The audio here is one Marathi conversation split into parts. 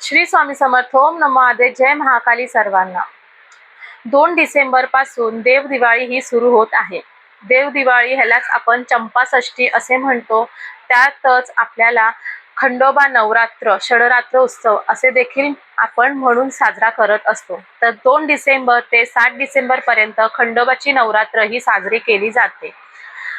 श्री स्वामी समर्थ ओम नमो आदे जय महाकाली सर्वांना. दोन डिसेंबरपासून देव दिवाळी ही सुरू होत आहे. देव दिवाळी ह्यालाच आपण चंपाषष्ठी असे म्हणतो. त्यातच आपल्याला खंडोबा नवरात्र षडरात्र उत्सव असे देखील आपण म्हणून साजरा करत असतो. तर दोन डिसेंबर ते सात डिसेंबर पर्यंत खंडोबाची नवरात्र ही साजरी केली जाते.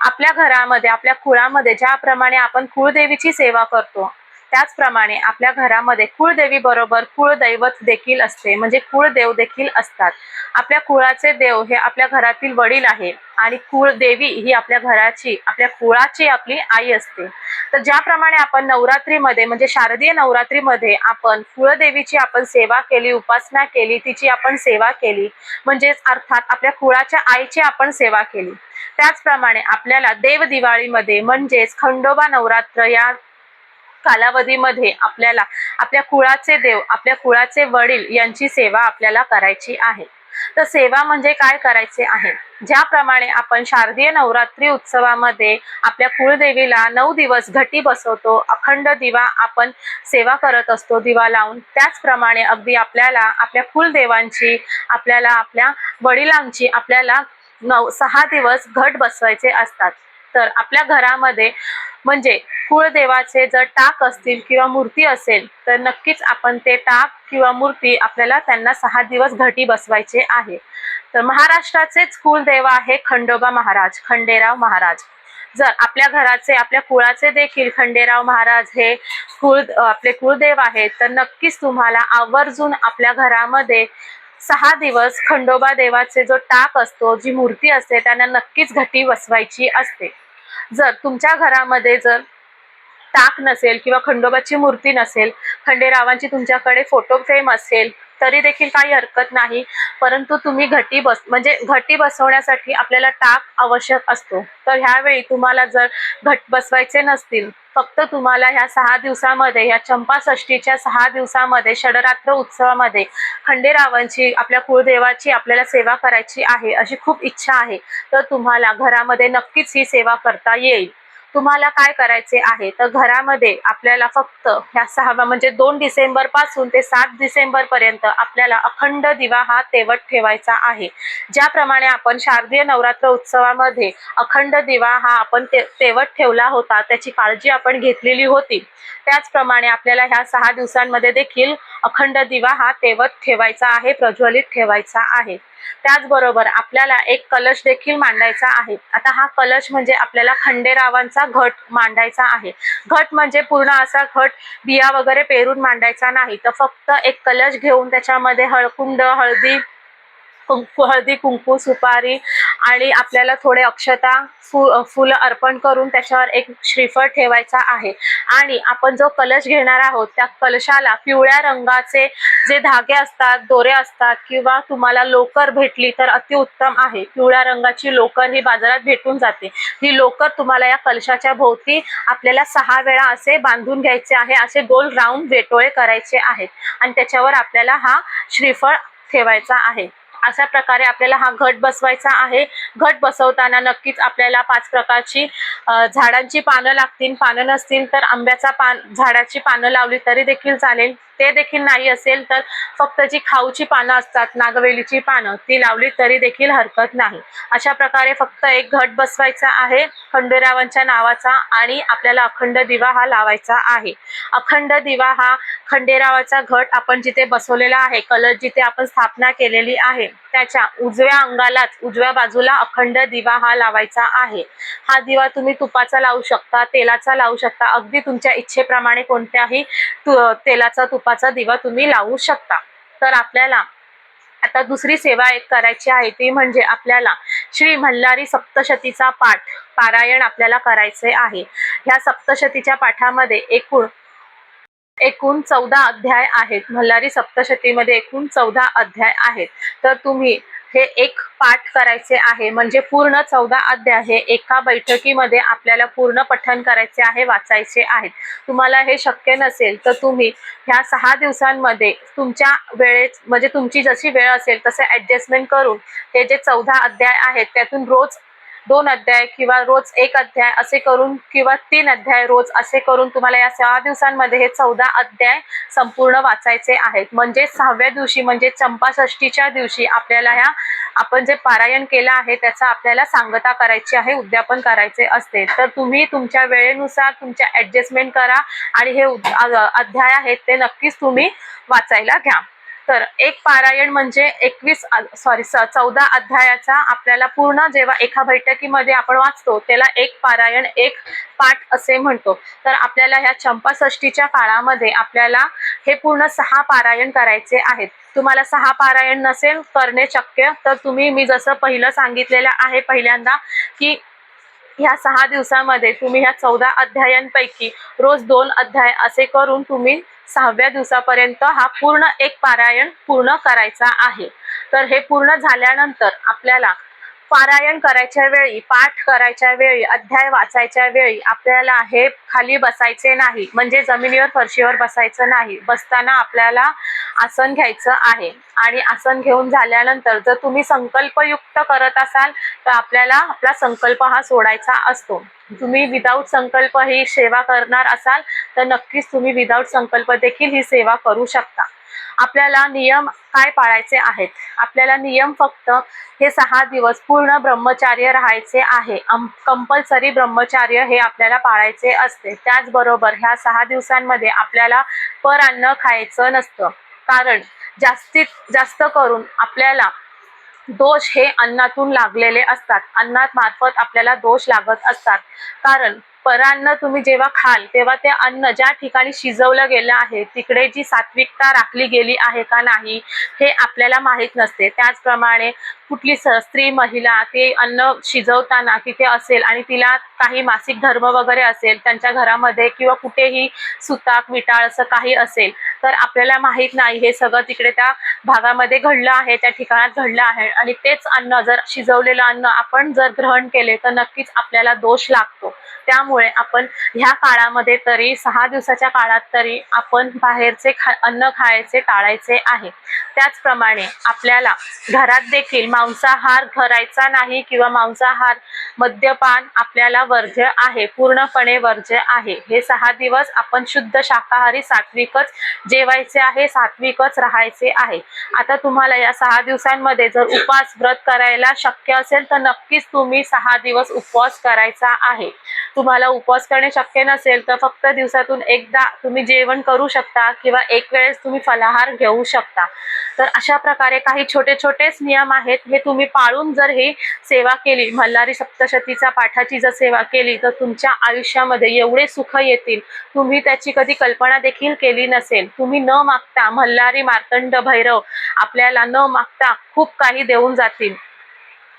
आपल्या घरामध्ये आपल्या कुळामध्ये ज्याप्रमाणे आपण कुळदेवीची सेवा करतो त्याचप्रमाणे आपल्या घरामध्ये कुळदेवी बरोबर कुळदैवत देखील असते. म्हणजे कुळदेव देखील असतात. आपल्या कुळाचे देव हे आपल्या घरातील वडील आहे आणि कुळदेवी ही आपल्या घराची आपल्या कुळाची आपली आई असते. तर ज्याप्रमाणे आपण नवरात्रीमध्ये म्हणजे शारदीय नवरात्रीमध्ये आपण कुळदेवीची आपण सेवा केली उपासना केली तिची आपण सेवा केली म्हणजेच अर्थात आपल्या कुळाच्या आईची आपण सेवा केली. त्याचप्रमाणे आपल्याला देव दिवाळीमध्ये म्हणजेच खंडोबा नवरात्र या कालावधीमध्ये आपल्याला आपल्या कुळाचे देव आपल्या कुळाचे वडील यांची सेवा आपल्याला करायची आहे. तर सेवा म्हणजे काय करायचे आहे? ज्याप्रमाणे आपण शारदीय नवरात्री उत्सवामध्ये आपल्या कुळदेवीला नऊ दिवस घटी बसवतो अखंड दिवा आपण सेवा करत असतो दिवा लावून त्याचप्रमाणे अगदी आपल्याला आपल्या कुलदेवांची आपल्याला आपल्या वडिलांची आपल्याला नऊ सहा दिवस घट बसवायचे असतात. तर आपल्या घरामध्ये म्हणजे कुळदेवाचे जर टाक असतील किंवा मूर्ती असेल तर नक्कीच आपण ते टाक किंवा मूर्ती आपल्याला त्यांना सहा दिवस घटी बसवायचे आहे. तर महाराष्ट्राचेच कुलदेव आहे खंडोबा महाराज खंडेराव महाराज. जर आपल्या घराचे आपल्या कुळाचे देखील खंडेराव महाराज हे कुळ आपले कुळदेव आहेत तर नक्कीच तुम्हाला आवर्जून आपल्या घरामध्ये सहा दिवस खंडोबा देवाचे जो टाक असतो जी मूर्ती असते त्यांना नक्कीच घटी बसवायची असते. जर तुमच्या घरामध्ये जर टाक नसेल किंवा खंडोबाची मूर्ती नसेल खंडेरावांची तुमच्याकडे फोटो फ्रेम असेल तरी देखील काही हरकत नाही. परंतु तुम्ही घटी बस म्हणजे घटी बसवण्यासाठी आपल्याला टाक आवश्यक असतो. तर ह्यावेळी तुम्हाला जर घट बसवायचे नसतील फक्त तुम्हाला ह्या सहा दिवसामध्ये ह्या चंपाषष्टीच्या सहा दिवसामध्ये षडरात्र उत्सवामध्ये खंडेरावांची आपल्या कुळदेवाची आपल्याला सेवा करायची आहे अशी खूप इच्छा आहे. तर तुम्हाला घरामध्ये नक्कीच ही सेवा करता येईल. तुम्हाला काय करायचे आहे? तर घरामध्ये आपल्याला फक्त ह्या सहावा म्हणजे दोन डिसेंबरपासून ते सात डिसेंबर पर्यंत आपल्याला अखंड दिवा हा तेवट ठेवायचा आहे. ज्याप्रमाणे आपण शारदीय नवरात्र उत्सवामध्ये अखंड दिवा हा आपण ते तेवट ठेवला होता त्याची काळजी आपण घेतलेली होती. त्याचप्रमाणे आपल्याला ह्या सहा दिवसांमध्ये देखील अखंड दिवा हा तेवत ठेवायचा आहे प्रज्वलित ठेवायचा आहे. त्याचबरोबर आपल्याला एक कलश देखील मांडायचा आहे. आता हा कलश म्हणजे आपल्याला खंडेरावांचा घट मांडायचा आहे. घट म्हणजे पूर्ण असा घट बिया वगैरे पेरून मांडायचा नाही. तर फक्त एक कलश घेऊन त्याच्यामध्ये हळकुंड हळदी कुंकू हळदी कुंकू सुपारी आणि आपल्याला थोडे अक्षता फु फुलं अर्पण करून त्याच्यावर एक श्रीफळ ठेवायचा आहे. आणि आपण जो कलश घेणार आहोत त्या कलशाला पिवळ्या रंगाचे जे धागे असतात दोरे असतात किंवा तुम्हाला लोकर भेटली तर अतिउत्तम आहे. पिवळ्या रंगाची लोकर ही बाजारात भेटून जाते. ही लोकर तुम्हाला या कलशाच्या भोवती आपल्याला सहा वेळा असे बांधून घ्यायचे आहे असे गोल राऊंड वेटोळे करायचे आहेत. आणि त्याच्यावर आपल्याला हा श्रीफळ ठेवायचा आहे. अशा प्रकारे आपल्याला हा घट बसवायचा आहे. घट बसवताना नक्कीच आपल्याला पाच प्रकारची झाडांची पानं लागतील. पानं नसतील तर आंब्याचा पान झाडाची पानं लावली तरी देखील चालेल. ते देखील नाही असेल तर फक्त जी खाऊची पानं असतात नागवेलीची पानं ती लावली तरी देखील हरकत नाही. अशा प्रकारे फक्त एक घट बसवायचा आहे खंडेरावांच्या नावाचा आणि आपल्याला अखंड दिवा हा लावायचा आहे. अखंड दिवा हा खंडेरावाचा घट आपण जिथे बसवलेला आहे कलर जिथे आपण स्थापना केलेली आहे त्याच्या उजव्या अंगालाच उजव्या बाजूला अखंड दिवा हा लावायचा आहे. हा दिवा तुम्ही तुपाचा लावू शकता तेलाचा लावू शकता. अगदी तुमच्या इच्छेप्रमाणे कोणत्याही तु- तेलाचा तुपाचा दिवा तुम्ही लावू शकता. तर आपल्याला आता दुसरी सेवा एक करायची आहे ती म्हणजे आपल्याला श्री मल्हारी सप्तशतीचा पाठ पारायण आपल्याला करायचे आहे. ह्या सप्तशतीच्या पाठामध्ये एकूण एकूण चौदा अध्याय आहेत. मल्हारी सप्तशतीमध्ये एकूण चौदा अध्याय आहेत. तर तुम्ही हे एक पाठ करायचे आहे. म्हणजे पूर्ण चौदा अध्याय हे एका बैठकीमध्ये आपल्याला पूर्ण पठण करायचे आहे वाचायचे आहेत. तुम्हाला हे शक्य नसेल तर तुम्ही ह्या सहा दिवसांमध्ये तुमच्या वेळेत म्हणजे तुमची जशी वेळ असेल तसे ॲडजस्टमेंट करून हे जे चौदा अध्याय आहेत त्यातून रोज दोन अध्याय किंवा रोज एक अध्याय असे करून किंवा तीन अध्याय रोज असे करून तुम्हाला या सहा दिवसांमध्ये हे चौदा अध्याय संपूर्ण वाचायचे आहेत. म्हणजे सहाव्या दिवशी म्हणजे चंपाषष्टीच्या दिवशी आपल्याला ह्या आपण जे पारायण केलं आहे त्याचा आपल्याला सांगता करायची आहे उद्यापन करायचे असते. तर तुम्ही तुमच्या वेळेनुसार तुमच्या ऍडजस्टमेंट करा आणि हे अध्याय आहेत ते नक्कीच तुम्ही वाचायला घ्या. तर एक पारायण म्हणजे एकवीस सॉरी चौदा अध्यायाचा आपल्याला पूर्ण जेव्हा एका बैठकीमध्ये आपण वाचतो त्याला एक पारायण एक पाठ असे म्हणतो. तर आपल्याला ह्या चंपाषष्टीच्या काळामध्ये आपल्याला हे पूर्ण सहा पारायण करायचे आहेत. तुम्हाला सहा पारायण नसेल करणे शक्य. तर तुम्ही मी जसं पहिलं सांगितलेलं आहे पहिल्यांदा की ह्या सहा दिवसामध्ये तुम्ही ह्या चौदा अध्यायांपैकी रोज दोन अध्याय असे करून तुम्ही सहाव्या दिवसापर्यंत हा पूर्ण एक पारायण पूर्ण करायचा आहे. तर हे पूर्ण झाल्यानंतर आपल्याला पारायण करायच्या वेळी पाठ करायच्या वेळी अध्याय वाचायच्या वेळी आपल्याला हे खाली बसायचे नाही. म्हणजे जमिनीवर फरशीवर बसायचं नाही. बसताना आपल्याला आसन घ्यायचं आहे. आणि आसन घेऊन झाल्यानंतर जर तुम्ही संकल्पयुक्त करत असाल तर आपल्याला आपला संकल्प हा सोडायचा असतो. तुम्ही विदाऊट संकल्प ही सेवा करणार असाल तर नक्कीच तुम्ही विदाऊट संकल्प देखील ही सेवा करू शकता. आपल्याला नियम काय पाळायचे आहेत? आपल्याला नियम फक्त हे सहा दिवस पूर्ण ब्रह्मचार्य राहायचे आहे. कंपल्सरी ब्रह्मचार्य हे आपल्याला पाळायचे असते. त्याचबरोबर ह्या सहा दिवसांमध्ये आपल्याला पर अन्न खायचं नसतं. कारण जास्तीत जास्त करून आपल्याला दोष हे अन्नातून लागलेले असतात. अन्नात मार्फत आपल्याला दोष लागत असतात. कारण परान्न तुम्ही जेव्हा खाल तेव्हा ते अन्न ज्या ठिकाणी शिजवलं गेलं आहे तिकडे जी सात्विकता राखली गेली आहे का नाही हे आपल्याला माहीत नसते. त्याचप्रमाणे कुठली स्त्री महिला ते अन्न शिजवताना तिथे असेल आणि तिला काही मासिक धर्म वगैरे असेल त्यांच्या घरामध्ये किंवा कुठेही सुताक विटाळ असं काही असेल तर आपल्याला माहीत नाही हे सगळं तिकडे त्या भागामध्ये घडलं आहे त्या ठिकाणात घडलं आहे. आणि तेच अन्न जर शिजवलेलं अन्न आपण जर ग्रहण केले तर नक्कीच आपल्याला दोष लागतो. त्यामुळे आपण ह्या काळामध्ये तरी सहा दिवसाच्या काळात तरी आपण बाहेरचे खा अन्न खायचे टाळायचे आहे. त्याचप्रमाणे आपल्याला घरात देखील मांसाहार करायचा नाही किंवा मांसाहार मद्यपान आपल्याला वर्ज्य आहे पूर्णपणे वर्ज्य आहे. हे सहा दिवस आपण शुद्ध शाकाहारी सात्विकच जेवायचे आहे सात्विकच राहायचे आहे. आता तुम्हाला या सहा दिवसांमध्ये जर उपवास व्रत करायला शक्य असेल तर नक्कीच तुम्ही सहा दिवस उपवास करायचा आहे. तुम्हाला उपवास करणे शक्य नसेल तर फक्त दिवसातून एकदा तुम्ही जेवण करू शकता किंवा एक वेळेस तुम्ही फलाहार घेऊ शकता. तर अशा प्रकारे काही छोटे छोटेच नियम आहेत. हे तुम्ही पाळून जर ही सेवा केली मल्हारी सप्तशतीचा पाठाची जर सेवा केली तर तुमच्या आयुष्यामध्ये एवढे सुख येतील. तुम्ही त्याची कधी कल्पना देखील केली नसेल. तुम्ही न मागता मल्हारी मार्तंड भैरव आपल्याला न मागता खूप काही देऊन जातील.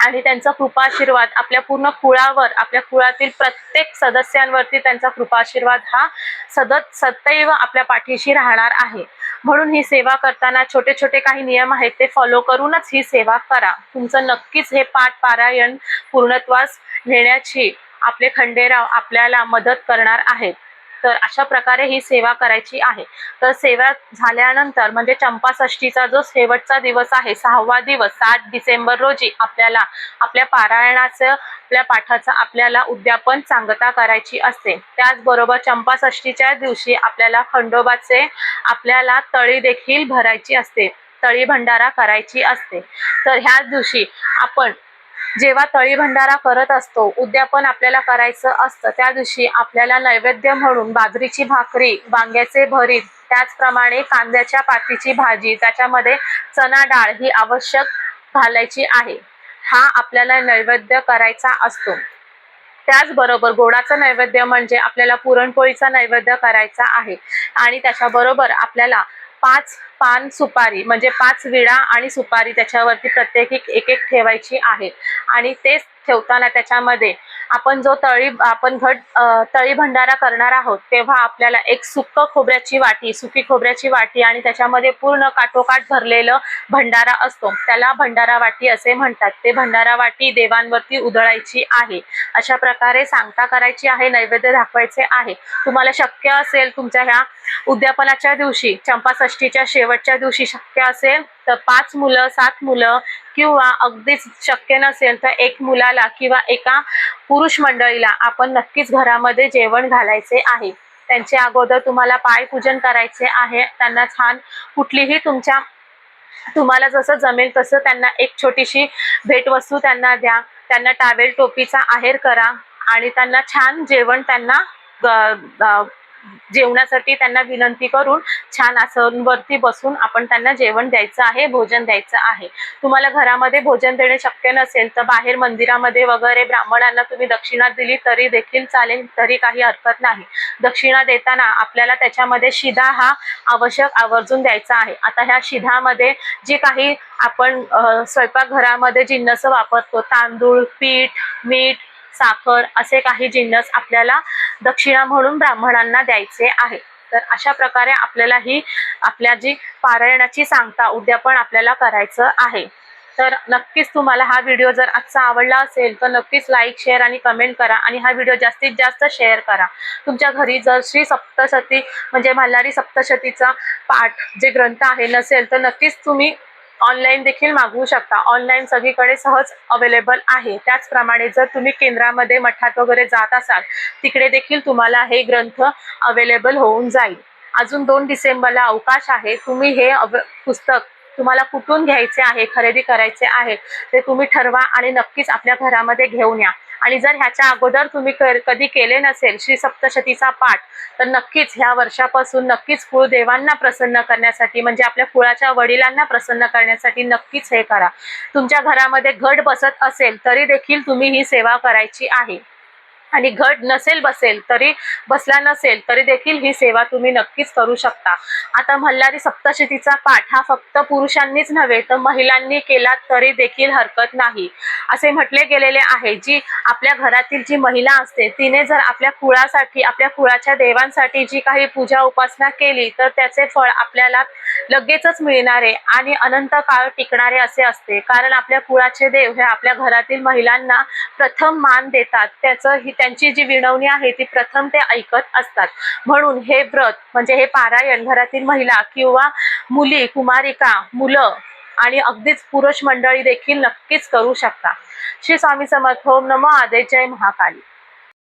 आणि त्यांचा कृपाशीर्वाद आपल्या पूर्ण कुळावर आपल्या कुळातील प्रत्येक सदस्यांवरती त्यांचा कृपाशीर्वाद हा सतत सदैव आपल्या पाठीशी राहणार आहे. म्हणून ही सेवा करताना छोटे छोटे काही नियम आहेत ते फॉलो करूनच ही सेवा करा. तुमचं नक्कीच हे पाठ पारायण पूर्णत्वास नेण्याची आपले खंडेराव आपल्याला मदत करणार आहेत. तर अशा प्रकारे ही सेवा करायची आहे. तर सेवा झाल्यानंतर म्हणजे चंपाषष्टीचा जो शेवटचा दिवस आहे सहावा दिवस सात डिसेंबर रोजी आपल्याला आपल्या पारायणाचं आपल्या पाठाचं आपल्याला उद्यापन सांगता करायची असते. त्याचबरोबर चंपाषष्टीच्या दिवशी आपल्याला खंडोबाचे आपल्याला तळी देखील भरायची असते. तळी भंडारा करायची असते. तर ह्या दिवशी आपण जेव्हा तळी भंडारा करत असतो उद्यापन आपल्याला करायचं असतं. त्या दिवशी आपल्याला नैवेद्य म्हणून बाजरीची भाकरी वांग्याचे भरीत त्याचप्रमाणे कांद्याच्या पातीची भाजी त्याच्यामध्ये चना डाळ ही आवश्यक घालायची आहे. हा आपल्याला नैवेद्य करायचा असतो. त्याचबरोबर गोडाचं नैवेद्य म्हणजे आपल्याला पुरणपोळीचा नैवेद्य करायचा आहे. आणि त्याच्याबरोबर आपल्याला पाच पान सुपारी म्हणजे पाच विडा आणि सुपारी त्याच्यावरती प्रत्येकी एक एक ठेवायची आहे. आणि तेच ठेवताना त्याच्यामध्ये आपण जो तळी आपण घट तळी भंडारा करणार आहोत तेव्हा आपल्याला एक सुक्क खोबऱ्याची वाटी सुकी खोबऱ्याची वाटी आणि त्याच्यामध्ये पूर्ण काठोकाठ भरलेलं भंडारा असतो. त्याला भंडारा वाटी असे म्हणतात. ते भंडारा वाटी देवांवरती उधळायची आहे. अशा प्रकारे सांगता करायची आहे नैवेद्य दाखवायचे आहे. तुम्हाला शक्य असेल तुमच्या ह्या उद्यापनाच्या दिवशी चंपाषष्टीच्या शेवटच्या दिवशी शक्य असेल तर पाच मुलं सात मुलं किंवा अगदीच शक्य नसेल तर एक मुलाला किंवा एका पुरुष मंडळीला आपण नक्कीच घरामध्ये जेवण घालायचे आहे. त्यांचे अगोदर तुम्हाला पायपूजन करायचे आहे. त्यांना छान कुठलीही तुमच्या तुम्हाला जसं जमेल तसं त्यांना एक छोटीशी भेटवस्तू त्यांना द्या. त्यांना टावेल टोपीचा आहेर करा आणि त्यांना छान जेवण त्यांना जेवणासाठी त्यांना विनंती करून छान असं वरती बसून आपण त्यांना जेवण द्यायचं आहे भोजन द्यायचं आहे. तुम्हाला घरामध्ये भोजन देणे शक्य नसेल तर बाहेर मंदिरामध्ये वगैरे ब्राह्मणांना तुम्ही दक्षिणा दिली तरी देखील चालेल तरी काही हरकत नाही. दक्षिणा देताना आपल्याला त्याच्यामध्ये शिधा हा आवश्यक आवर्जून द्यायचा आहे. आता ह्या शिधामध्ये जे काही आपण स्वयंपाकघरामध्ये जिन्नस वापरतो तांदूळ पीठ मीठ साखर असे काही जिन्नस आपल्याला दक्षिणा म्हणून ब्राह्मणांना द्यायचे आहे. तर अशा प्रकारे आपल्याला ही आपल्या जी पारायणाची सांगता उद्या पण आपल्याला करायचं आहे. तर नक्कीच तुम्हाला हा व्हिडिओ जर आजचा आवडला असेल तर नक्कीच लाईक शेअर आणि कमेंट करा आणि हा व्हिडिओ जास्तीत जास्त शेअर करा. तुमच्या घरी जर श्री सप्तशती म्हणजे मल्हारी सप्तशतीचा पाठ जे ग्रंथ आहे नसेल तर नक्कीच तुम्ही ऑनलाईन देखील मागवू शकता. ऑनलाईन सगळीकडे सहज अवेलेबल आहे. त्याचप्रमाणे जर तुम्ही केंद्रामध्ये मठात वगैरे जात असाल तिकडे देखील तुम्हाला हे ग्रंथ अवेलेबल होऊन जाईल. अजून दोन डिसेंबरला अवकाश आहे. तुम्ही हे अव- पुस्तक तुम्हाला कुठून घ्यायचे आहे खरेदी करायचे आहे ते तुम्ही ठरवा आणि नक्कीच आपल्या घरामध्ये घेऊन या. आणि जर ह्याच्या अगोदर तुम्ही कधी केले नसेल श्री सप्तशतीचा पाठ तर नक्कीच ह्या वर्षापासून नक्कीच कुळदेवांना प्रसन्न करण्यासाठी म्हणजे आपल्या कुळाच्या वडिलांना प्रसन्न करण्यासाठी नक्कीच हे करा. तुमच्या घरामध्ये घट बसत असेल तरी देखील तुम्ही ही सेवा करायची आहे. आणि घट नसेल बसेल तरी बसला नसेल तरी देखील ही सेवा तुम्ही नक्कीच करू शकता. आता मल्हारी सप्तशतीचा पाठ हा फक्त पुरुषांनीच नव्हे तर महिलांनी केला तरी देखील हरकत नाही. असे म्हटले गेलेले आहे जी आपल्या घरातील जी महिला असते तिने जर आपल्या कुळासाठी आपल्या कुळाच्या देवांसाठी जी काही पूजा उपासना केली तर त्याचे फळ आपल्याला लगेचच मिळणारे आणि अनंत काळ टिकणारे असे असते. कारण आपल्या कुळाचे देव हे आपल्या घरातील महिलांना प्रथम मान देतात त्याचं त्यांची जी विनवणी आहे ती प्रथम ते ऐकत असतात. म्हणून हे व्रत म्हणजे हे पारायण घरातील महिला किंवा मुली कुमारिका मुलं आणि अगदीच पुरुष मंडळी देखील नक्कीच करू शकता. श्री स्वामी समर्थ. ओम नमो आदे जय महाकाली.